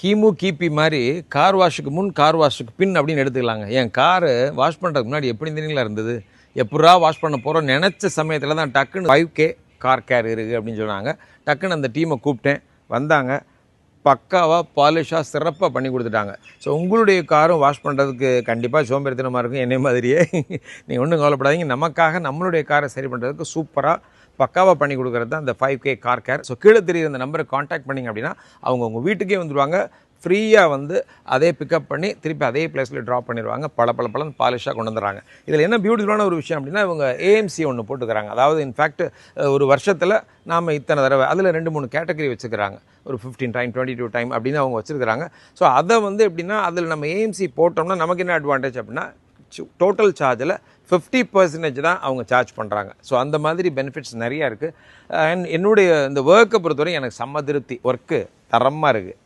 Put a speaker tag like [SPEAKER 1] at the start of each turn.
[SPEAKER 1] கிமு கிபி மாதிரி கார் வாஷுக்கு முன் கார் வாஷுக்கு பின் அப்படின்னு எடுத்துக்கலாங்க. என் காரு வாஷ் பண்ணுறதுக்கு முன்னாடி எப்படி தெரியுங்களா இருந்தது? எப்படா வாஷ் பண்ண போகிறோம் நினச்ச சமயத்தில் தான் டக்குன்னு ஃபைவ் கே கார் கேர் இருக்குது அப்படின்னு சொன்னாங்க. டக்குன்னு அந்த டீமை கூப்பிட்டேன். வந்தாங்க. பக்காவாக பாலிஷாக சிறப்பாக பண்ணி கொடுத்துட்டாங்க. ஸோ உங்களுடைய காரும் வாஷ் பண்ணுறதுக்கு கண்டிப்பாக சோம்பேறித்தனமாக இருக்கும். என்னை மாதிரியே. நீங்கள் ஒன்றும் கவலைப்படாதீங்க. நமக்காக நம்மளுடைய காரை சரி பண்ணுறதுக்கு சூப்பராக பக்காவாக பண்ணி கொடுக்குறது தான் இந்த five K car care so கீழே தெரியுற இந்த நம்பரை காண்டாக்ட் பண்ணிங்க அப்படின்னா அவங்க உங்கள் வீட்டுக்கே வந்துடுவாங்க ஃப்ரீயாக வந்து அதே பிக்கப் பண்ணி திருப்பி அதே பிளேஸில் ட்ராப் பண்ணிடுவாங்க. பல பல பலன் பாலிஷாக கொண்டு வந்துடுறாங்க. இதில் என்ன பியூட்டிஃபுல்லான ஒரு விஷயம் அப்படின்னா இவங்க ஏஎம்சி ஒன்று போட்டுக்கிறாங்க. அதாவது இன்ஃபேக்ட் ஒரு வருஷத்தில் நாம் இத்தனை தடவை அதில் ரெண்டு மூணு கேட்டகரி வச்சுக்கிறாங்க. ஒரு fifteen time twenty two time அப்படின்னு அவங்க வச்சுருக்கிறாங்க. ஸோ அதை வந்து எப்படின்னா அதில் நம்ம ஏஎம்சி போட்டோம்னா நமக்கு என்ன அட்வான்டேஜ் அப்படின்னா டோட்டல் சார்ஜில் ஃபிஃப்டி பர்சன்டேஜ் தான் அவங்க சார்ஜ் பண்ணுறாங்க ஸோ அந்த மாதிரி பெனிஃபிட்ஸ் நிறையா இருக்குது அண்ட் என்னுடைய இந்த ஒர்க்கை பொறுத்தவரை எனக்கு செம்ம திருப்தி ஒர்க்கு தரமாக இருக்குது